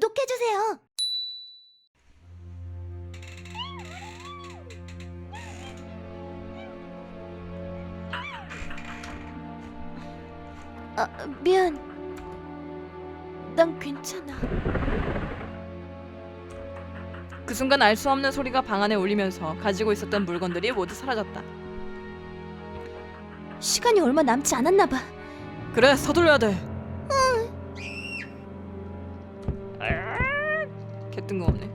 구독해주세요. 아, 미안. 난 괜찮아. 그 순간 알 수 없는 소리가 방 안에 울리면서 가지고 있었던 물건들이 모두 사라졌다. 시간이 얼마 남지 않았나 봐. 그래 서둘러야 돼. 뜬금없네.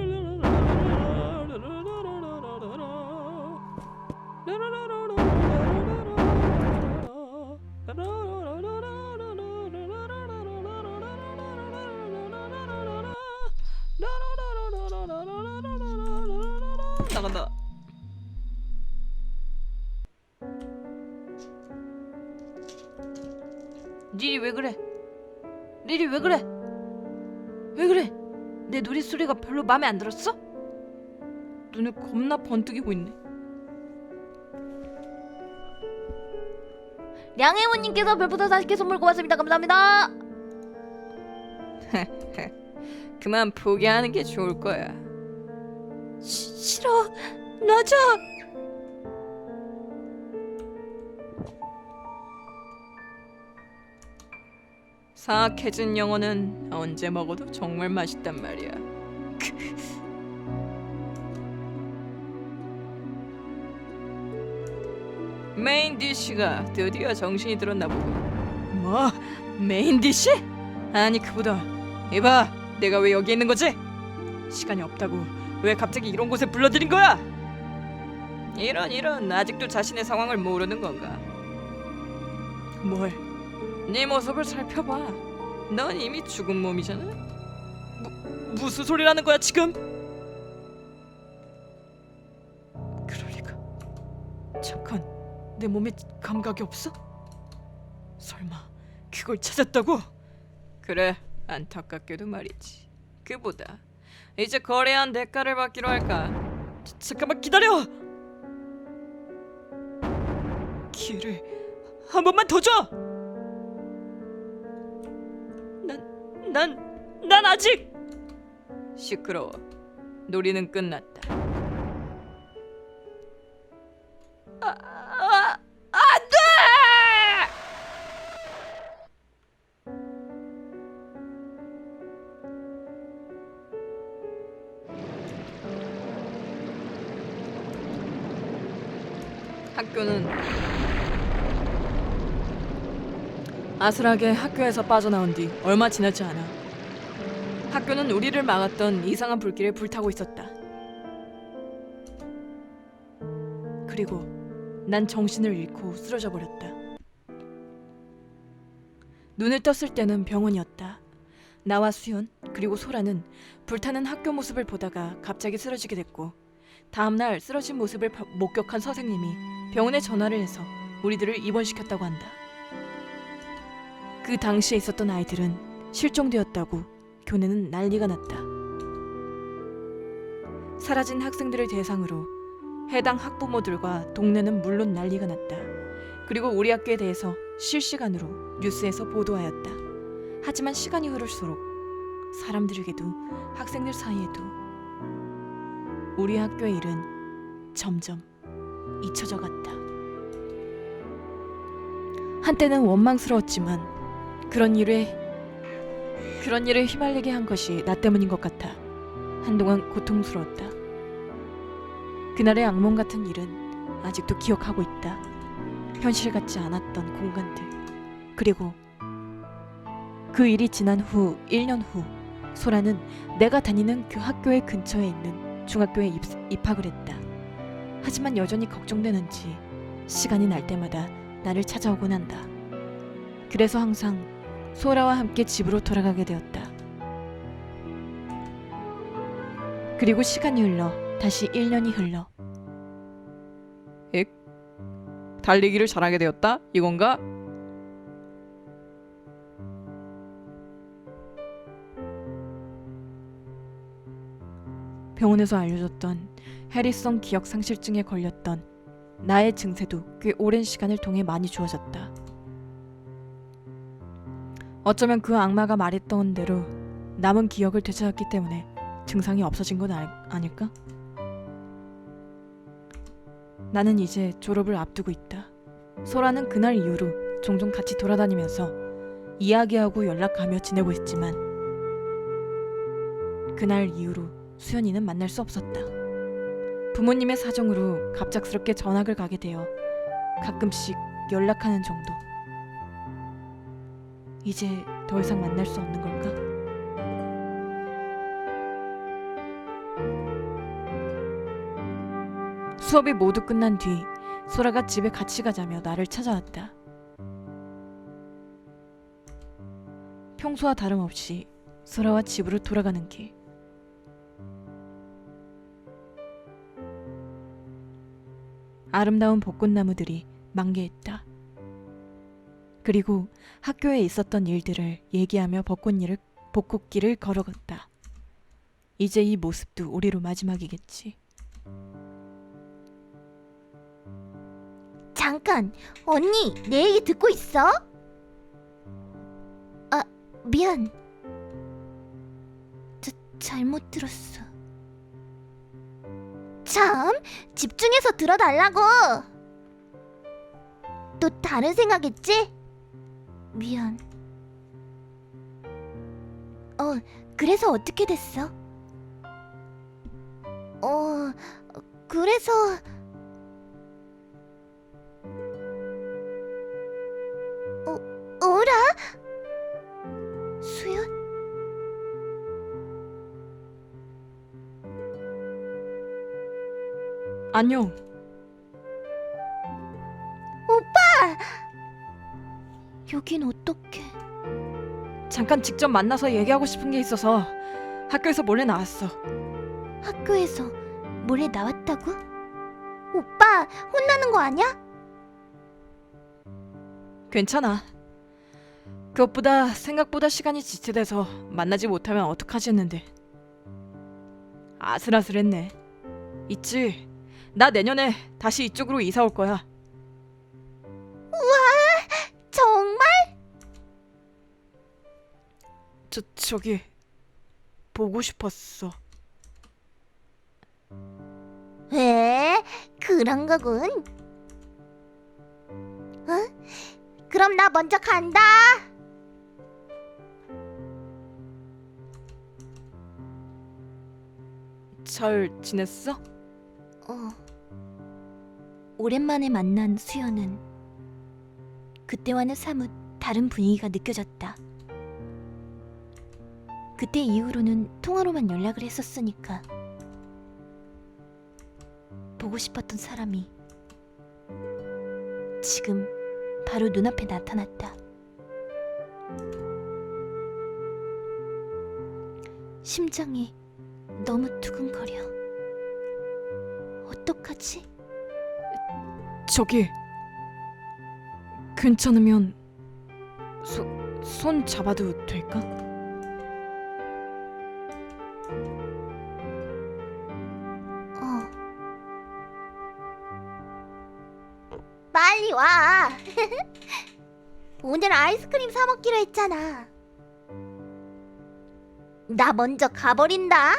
왜 그래? 왜 그래? 내 노랫소리가 별로 마음에 안 들었어? 눈을 겁나 번뜩이고 있네. 량혜원님께서 별부터 40개 선물 고맙습니다. 감사합니다. 그만 포기하는 게 좋을 거야. 시, 싫어. 놔줘. 사악해진 영어는 언제 먹어도 정말 맛있단 말이야. 메인 디쉬가 드디어 정신이 들었나 보고. 뭐? 메인 디쉬? 아니 그보다 이봐, 내가 왜 여기 있는 거지? 시간이 없다고 왜 갑자기 이런 곳에 불러들인 거야? 이런 이런 아직도 자신의 상황을 모르는 건가? 뭘? 네 모습을 살펴봐. 넌 이미 죽은 몸이잖아. 무, 무슨 소리라는 거야 지금? 리가. 잠깐, 내 몸에 감각이 없어? 설마 그걸 찾았다고? 그래, 안타깝게도 말이지. 그보다 이제 거래한 대가를 받기로 할까? 자, 잠깐만 기다려. 기회를 한 번만 더 줘. 난, 난, 난 아직 시끄러워. 놀이는 끝났다. 아, 아, 안 돼! 학교는 아슬하게 학교에서 빠져나온 뒤 얼마 지나지 않아 학교는 우리를 막았던 이상한 불길에 불타고 있었다. 그리고 난 정신을 잃고 쓰러져 버렸다. 눈을 떴을 때는 병원이었다. 나와 수연 그리고 소라는 불타는 학교 모습을 보다가 갑자기 쓰러지게 됐고 다음 날 쓰러진 모습을 바- 목격한 선생님이 병원에 전화를 해서 우리들을 입원시켰다고 한다. 그 당시에 있었던 아이들은 실종되었다고 교내는 난리가 났다. 사라진 학생들을 대상으로 해당 학부모들과 동네는 물론 난리가 났다. 그리고 우리 학교에 대해서 실시간으로 뉴스에서 보도하였다. 하지만 시간이 흐를수록 사람들에게도 학생들 사이에도 우리 학교의 일은 점점 잊혀져 갔다. 한때는 원망스러웠지만 그런 일에 그런 일에 휘말리게 한 것이 나 때문인 것 같아 한동안 고통스러웠다. 그날의 악몽 같은 일은 아직도 기억하고 있다. 현실 같지 않았던 공간들 그리고 그 일이 지난 후 1년 후 소라는 내가 다니는 그 학교의 근처에 있는 중학교에 입, 입학을 했다. 하지만 여전히 걱정되는지 시간이 날 때마다 나를 찾아오곤 한다. 그래서 항상 소라와 함께 집으로 돌아가게 되었다. 그리고 시간이 흘러 다시 1년이 흘러 엑? 달리기를 잘하게 되었다? 이건가? 병원에서 알려줬던 해리성 기억 상실증에 걸렸던 나의 증세도 꽤 오랜 시간을 통해 많이 좋아졌다. 어쩌면 그 악마가 말했던 대로 남은 기억을 되찾았기 때문에 증상이 없어진 건 알, 아닐까? 나는 이제 졸업을 앞두고 있다. 소라는 그날 이후로 종종 같이 돌아다니면서 이야기하고 연락하며 지내고 있지만 그날 이후로 수연이는 만날 수 없었다. 부모님의 사정으로 갑작스럽게 전학을 가게 되어 가끔씩 연락하는 정도. 이제 더 이상 만날 수 없는 걸까? 수업이 모두 끝난 뒤 소라가 집에 같이 가자며 나를 찾아왔다. 평소와 다름없이 소라와 집으로 돌아가는 길. 아름다운 벚꽃나무들이 만개했다. 그리고 학교에 있었던 일들을 얘기하며 벚꽃길을 벚꽃길을 걸어갔다. 이제 이 모습도 우리로 마지막이겠지. 잠깐, 언니, 내 얘기 듣고 있어? 아, 미안. 자, 잘못 들었어. 참, 집중해서 들어달라고. 또 다른 생각했지? 미안. 어, 그래서 어떻게 됐어? 어, 그래서 어라? 수연? 안녕. 여긴 어떻게? 잠깐 직접 만나서 얘기하고 싶은 게 있어서 학교에서 몰래 나왔어. 학교에서 몰래 나왔다고? 오빠 혼나는 거 아니야? 괜찮아. 그것보다 생각보다 시간이 지체돼서 만나지 못하면 어떡하지 했는데. 아슬아슬했네. 있지. 나 내년에 다시 이쪽으로 이사 올 거야. 저 저기 보고 싶었어. 에 그런 거군. 어? 그럼 나 먼저 간다. 잘 지냈어? 어. 오랜만에 만난 수연은 그때와는 사뭇 다른 분위기가 느껴졌다. 그때 이후로는 통화로만 연락을 했었으니까 보고 싶었던 사람이 지금 바로 눈앞에 나타났다. 심장이 너무 두근거려. 어떡하지? 저기 괜찮으면 손, 손 잡아도 될까? 와. 오늘 아이스크림 사 먹기로 했잖아. 나 먼저 가버린다.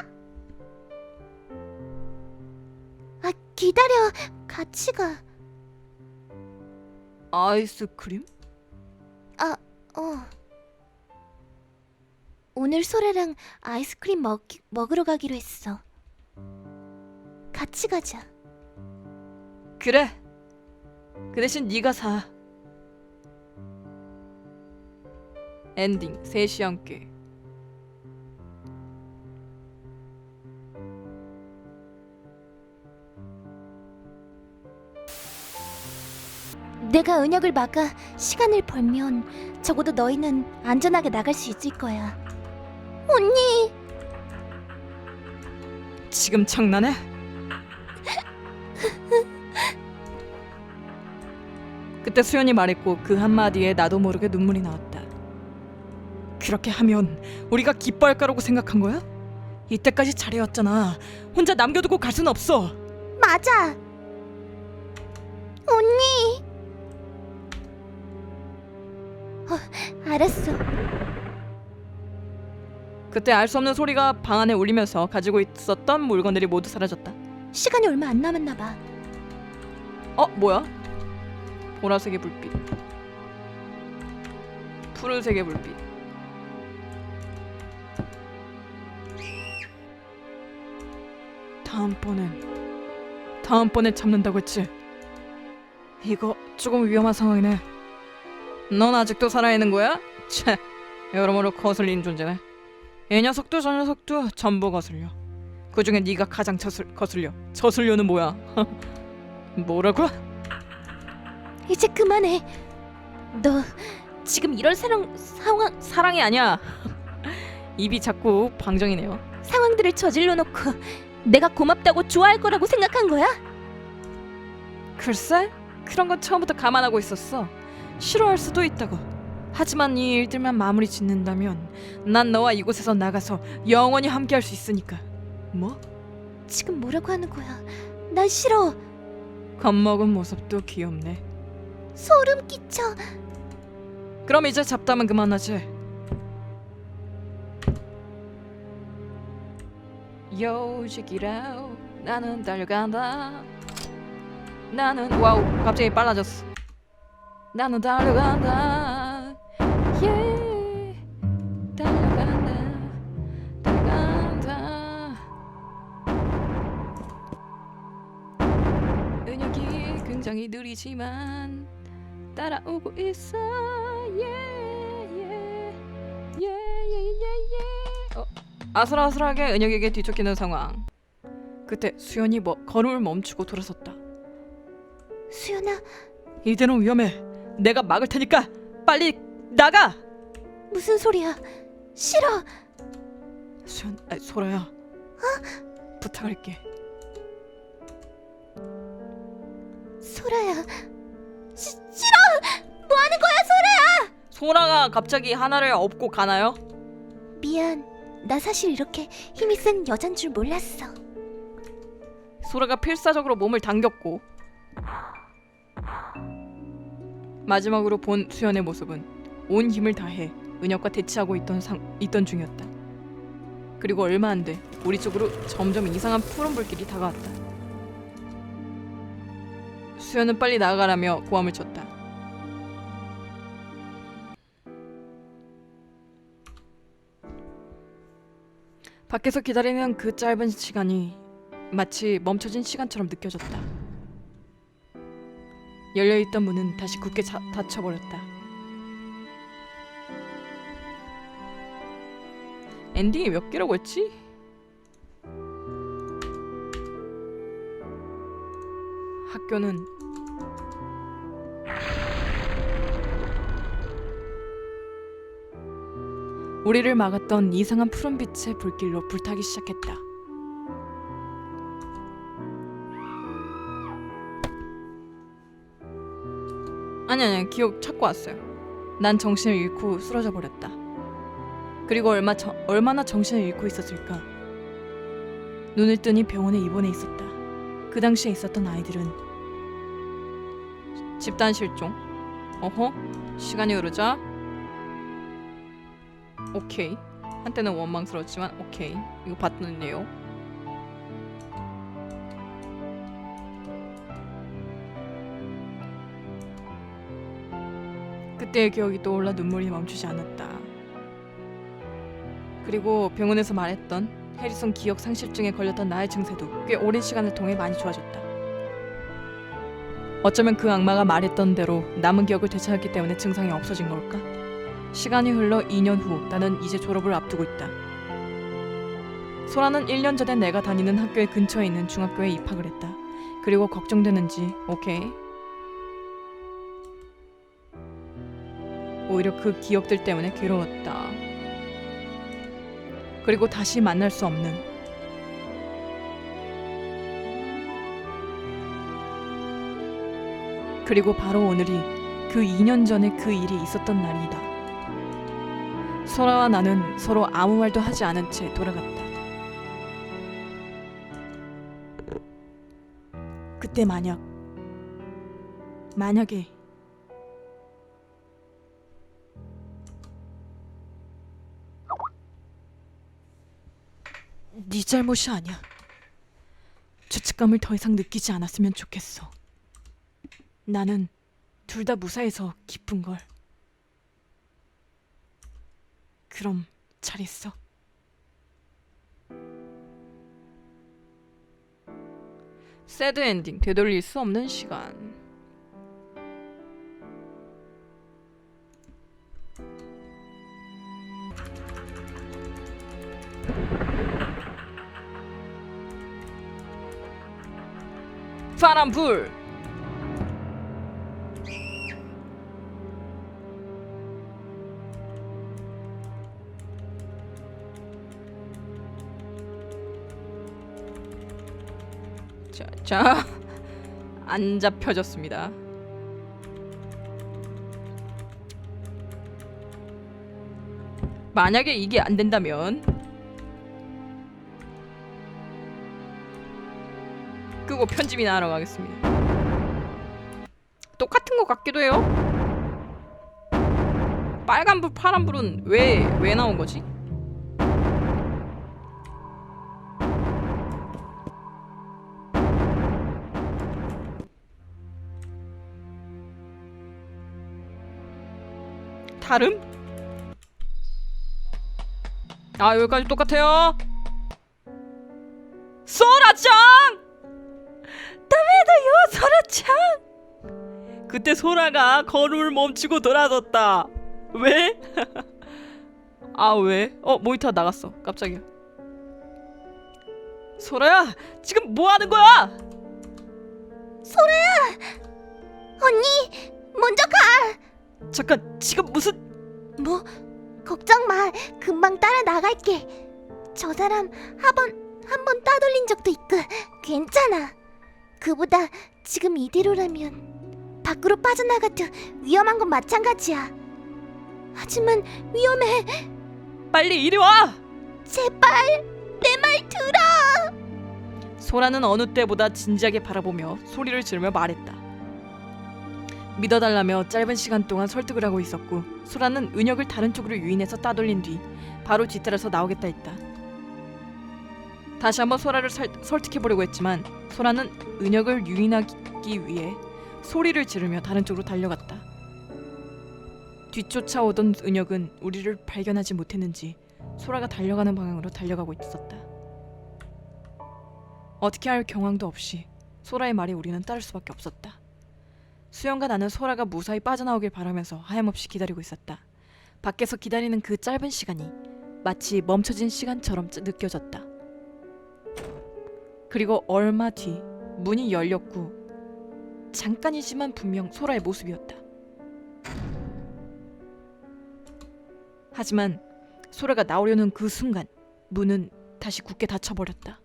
아, 기다려. 같이 가. 아이스크림? 어. 오늘 소라랑 아이스크림 먹, 먹으러 가기로 했어. 같이 가자. 그래. 그 대신 네가 사. 엔딩 셋이 함께. 내가 은혁을 막아 시간을 벌면 적어도 너희는 안전하게 나갈 수 있을 거야. 언니, 지금 장난해? 그때 수연이 말했고 그 한마디에 나도 모르게 눈물이 나왔다. 그렇게 하면 우리가 기뻐할 거라고 생각한 거야? 이때까지 잘해왔잖아. 혼자 남겨두고 갈 순 없어. 맞아. 언니. 어, 알았어. 그때 알 수 없는 소리가 방 안에 울리면서 가지고 있었던 물건들이 모두 사라졌다. 시간이 얼마 안 남았나 봐. 어 뭐야? 보라색의 불빛, 푸른색의 불빛. 다음번엔 다음번에 잡는다고 했지. 이거 조금 위험한 상황이네. 넌 아직도 살아있는 거야? 채, 여러모로 거슬리는 존재네. 이 녀석도 저 녀석도 전부 거슬려. 그 중에 네가 가장 저슬, 거슬려. 저슬려는 뭐야? 뭐라고? 이제 그만해. 너 지금 이런 사랑 상황 사랑이 아니야. 입이 자꾸 방정이네요. 상황들을 저질러 놓고 내가 고맙다고 좋아할 거라고 생각한 거야? 글쎄, 그런 건 처음부터 감안하고 있었어. 싫어할 수도 있다고. 하지만 이 일들만 마무리 짓는다면 난 너와 이곳에서 나가서 영원히 함께할 수 있으니까. 뭐? 지금 뭐라고 하는 거야? 난 싫어. 겁먹은 모습도 귀엽네. 소름 끼쳐. 그럼 이제 잡담은 그만하지. 요지기라 나는 달려간다. 나는 와우 갑자기 빨라졌어. 나는 달려간다. 예 달려간다. 달려간다. 은혁이 굉장히 느리지만 따라오고 있어. 예예예예예예예. 어, 아슬아슬하게 은혁에게 뒤쫓기는 상황. 그때 수연이 뭐 걸음을 멈추고 돌아섰다. 수연아, 이대로 위험해. 내가 막을 테니까 빨리 나가. 무슨 소리야? 싫어. 수연, 아, 소라야. 부탁할게. 소라야. 시, 싫어. 뭐 하는 거야, 소라야? 소라가 갑자기 하나를 업고 가나요? 미안. 나 사실 이렇게 힘이 센 여잔 줄 몰랐어. 소라가 필사적으로 몸을 당겼고 마지막으로 본 수연의 모습은 온 힘을 다해 은혁과 대치하고 있던 상, 있던 중이었다. 그리고 얼마 안 돼 우리 쪽으로 점점 이상한 푸른 불길이 다가왔다. 수연은 빨리 나가라며 고함을 쳤다. 밖에서 기다리는 그 짧은 시간이 마치 멈춰진 시간처럼 느껴졌다. 열려있던 문은 다시 굳게 자, 닫혀버렸다. 엔딩이 몇 개라고 했지? 학교는 우리를 막았던 이상한 푸른빛의 불길로 불타기 시작했다. 아니 아니 기억 찾고 왔어요. 난 정신을 잃고 쓰러져 버렸다. 그리고 얼마 저, 얼마나 정신을 잃고 있었을까? 눈을 뜨니 병원에 입원해 있었다. 그 당시에 있었던 아이들은 집단 실종. 어허? 시간이 흐르자. 오케이. 한때는 원망스러웠지만 오케이. 이거 봤는데요. 그때의 기억이 떠올라 눈물이 멈추지 않았다. 그리고 병원에서 말했던 해리슨 기억 상실증에 걸렸던 나의 증세도 꽤 오랜 시간을 통해 많이 좋아졌다. 어쩌면 그 악마가 말했던 대로 남은 기억을 되찾았기 때문에 증상이 없어진 걸까? 시간이 흘러 2년 후 나는 이제 졸업을 앞두고 있다. 소라는 1년 전에 내가 다니는 학교의 근처에 있는 중학교에 입학을 했다. 그리고 걱정되는지 오케이. 오히려 그 기억들 때문에 괴로웠다. 그리고 다시 만날 수 없는 그리고 바로 오늘이 그 2년 전에 그 일이 있었던 날이다. 설아와 나는 서로 아무 말도 하지 않은 채 돌아갔다. 그때 만약 만약에 네 잘못이 아니야. 죄책감을 더 이상 느끼지 않았으면 좋겠어. 나는 둘 다 무사해서 기쁜 걸. 그럼 잘 있어. 새드 엔딩 되돌릴 수 없는 시간. 파란 불. 자, 자, 안 잡혀졌습니다. 만약에 이게 안 된다면 끄고 편집이나 하러 가겠습니다. 똑같은 것 같기도 해요. 빨간 불, 파란 불은 왜 왜 나온 거지? 다름? 아 여기까지 똑같아요. 소라짱! 다메다요 소라짱! 그때 소라가 걸음을 멈추고 돌아섰다. 왜? 아 왜? 어 모니터 나갔어. 깜짝이야. 소라야 지금 뭐 하는 거야? 언니, 먼저 가. 잠깐 지금 무슨 뭐 걱정 마. 금방 따라 나갈게. 저 사람 한번 한 번 따돌린 적도 있고 괜찮아. 그보다 지금 이대로라면 밖으로 빠져나가도 위험한 건 마찬가지야. 하지만 위험해. 빨리 이리 와! 제발 내 말 들어. 소라는 어느 때보다 진지하게 바라보며 소리를 지르며 말했다. 믿어달라며 짧은 시간 동안 설득을 하고 있었고 소라는 은혁을 다른 쪽으로 유인해서 따돌린 뒤 바로 뒤따라서 나오겠다 했다. 다시 한번 소라를 설, 설득해보려고 했지만 소라는 은혁을 유인하기 위해 소리를 지르며 다른 쪽으로 달려갔다. 뒤쫓아오던 은혁은 우리를 발견하지 못했는지 소라가 달려가는 방향으로 달려가고 있었다. 어떻게 할 경황도 없이 소라의 말에 우리는 따를 수밖에 없었다. 수영과 나는 소라가 무사히 빠져나오길 바라면서 하염없이 기다리고 있었다. 밖에서 기다리는 그 짧은 시간이 마치 멈춰진 시간처럼 찌- 느껴졌다. 그리고 얼마 뒤 문이 열렸고 잠깐이지만 분명 소라의 모습이었다. 하지만 소라가 나오려는 그 순간 문은 다시 굳게 닫혀버렸다.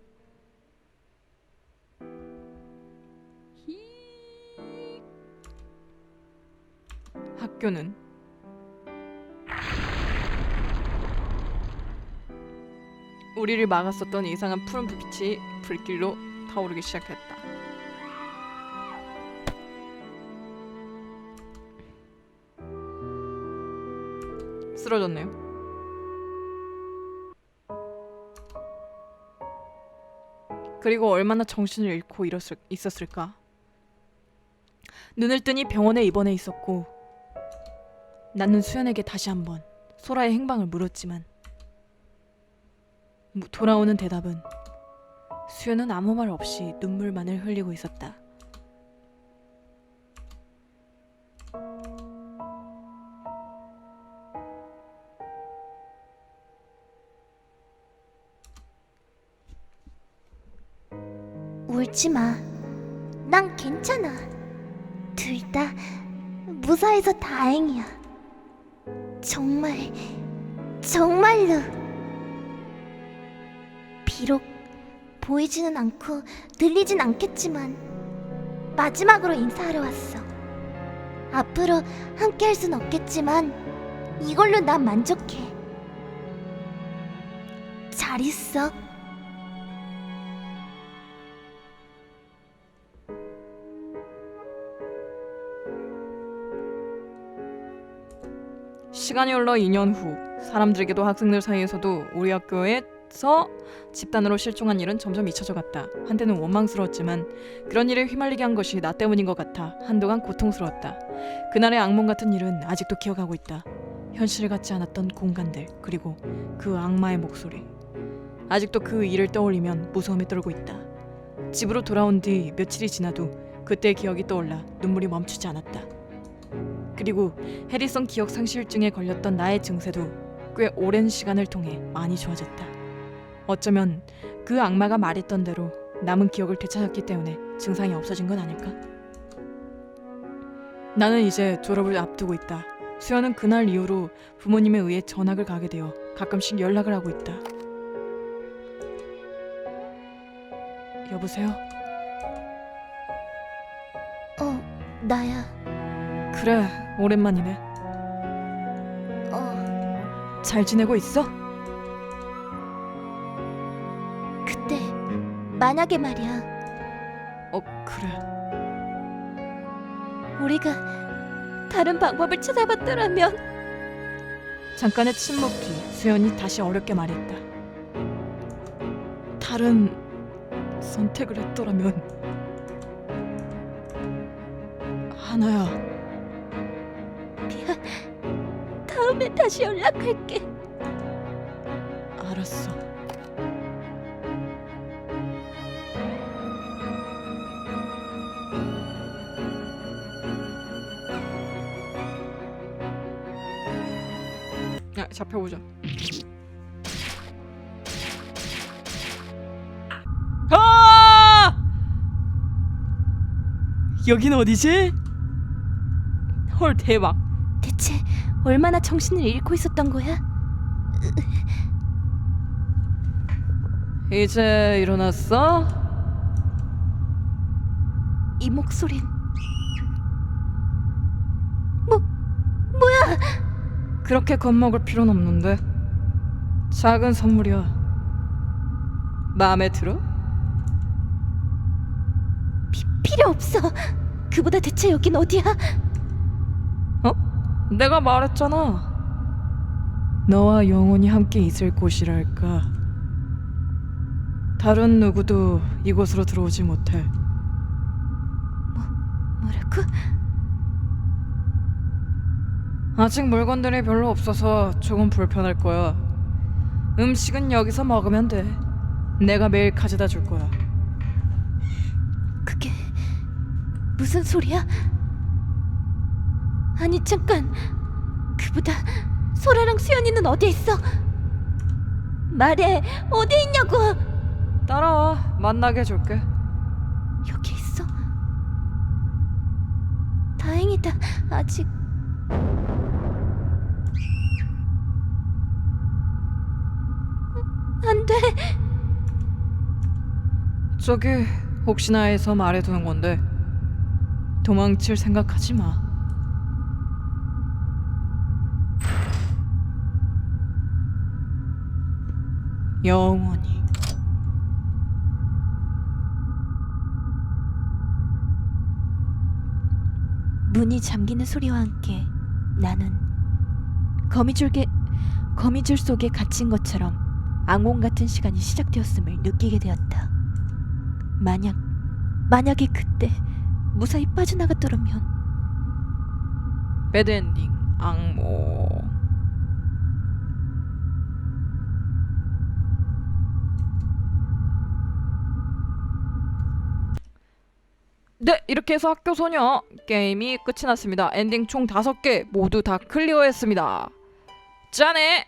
학교는 우리를 막았었던 이상한 푸른 불빛이 불길로 타오르기 시작했다. 쓰러졌네요. 그리고 얼마나 정신을 잃고 일었을, 있었을까? 눈을 뜨니 병원에 입원해 있었고 나는 수연에게 다시 한번 소라의 행방을 물었지만 무- 돌아오는 대답은 수연은 아무 말 없이 눈물만을 흘리고 있었다. 울지 마. 난 괜찮아. 둘 다 무사해서 다행이야. 정말, 정말로. 비록 보이지는 않고 들리진 않겠지만 마지막으로 인사하러 왔어. 앞으로 함께 할 순 없겠지만 이걸로 난 만족해. 잘 있어. 시간이 흘러 2년 후 사람들에게도 학생들 사이에서도 우리 학교에서 집단으로 실종한 일은 점점 잊혀져 갔다. 한때는 원망스러웠지만 그런 일에 휘말리게 한 것이 나 때문인 것 같아 한동안 고통스러웠다. 그날의 악몽 같은 일은 아직도 기억하고 있다. 현실 같지 않았던 공간들 그리고 그 악마의 목소리. 아직도 그 일을 떠올리면 무서움에 떨고 있다. 집으로 돌아온 뒤 며칠이 지나도 그때의 기억이 떠올라 눈물이 멈추지 않았다. 그리고 해리성 기억 상실증에 걸렸던 나의 증세도 꽤 오랜 시간을 통해 많이 좋아졌다. 어쩌면 그 악마가 말했던 대로 남은 기억을 되찾았기 때문에 증상이 없어진 건 아닐까? 나는 이제 졸업을 앞두고 있다. 수연은 그날 이후로 부모님에 의해 전학을 가게 되어 가끔씩 연락을 하고 있다. 여보세요? 어, 나야. 그래, 오랜만이네. 어, 잘 지내고 있어? 그때 만약에 말이야. 어, 그래. 우리가 다른 방법을 찾아봤더라면 잠깐의 침묵 뒤 수연이 다시 어렵게 말했다. 다른 선택을 했더라면 하나야. 다음에 다시 연락할게. 알았어. 야, 잡혀보자. 아! 여긴 어디지? 헐 대박. 얼마나 정신을 잃고 있었던 거야? 이제 일어났어? 이 목소린 뭐 뭐야? 그렇게 겁먹을 필요는 없는데 작은 선물이야 마음에 들어? 필요 없어. 그보다 대체 여긴 어디야? 내가 말했잖아. 너와 영원히 함께 있을 곳이랄까? 다른 누구도 이곳으로 들어오지 못해. 뭐라고? 아직 물건들이 별로 없어서 조금 불편할 거야. 음식은 여기서 먹으면 돼. 내가 매일 가져다 줄 거야. 그게 무슨 소리야? 아니 잠깐. 그보다 소라랑 수연이는 어디 있어? 말해 어디 있냐고. 따라와 만나게 해줄게. 여기 있어. 다행이다 아직. 안돼. 저기 혹시나 해서 말해두는 건데 도망칠 생각하지 마. 영원히. 문이 잠기는 소리와 함께 나는 거미줄게 거미줄 속에 갇힌 것처럼 악몽 같은 시간이 시작되었음을 느끼게 되었다. 만약 만약에 그때 무사히 빠져나갔더라면 배드엔딩 악몽. 네, 이렇게 해서 학교 소녀 게임이 끝이 났습니다. 엔딩 총 5개 모두 다 클리어했습니다. 짠해!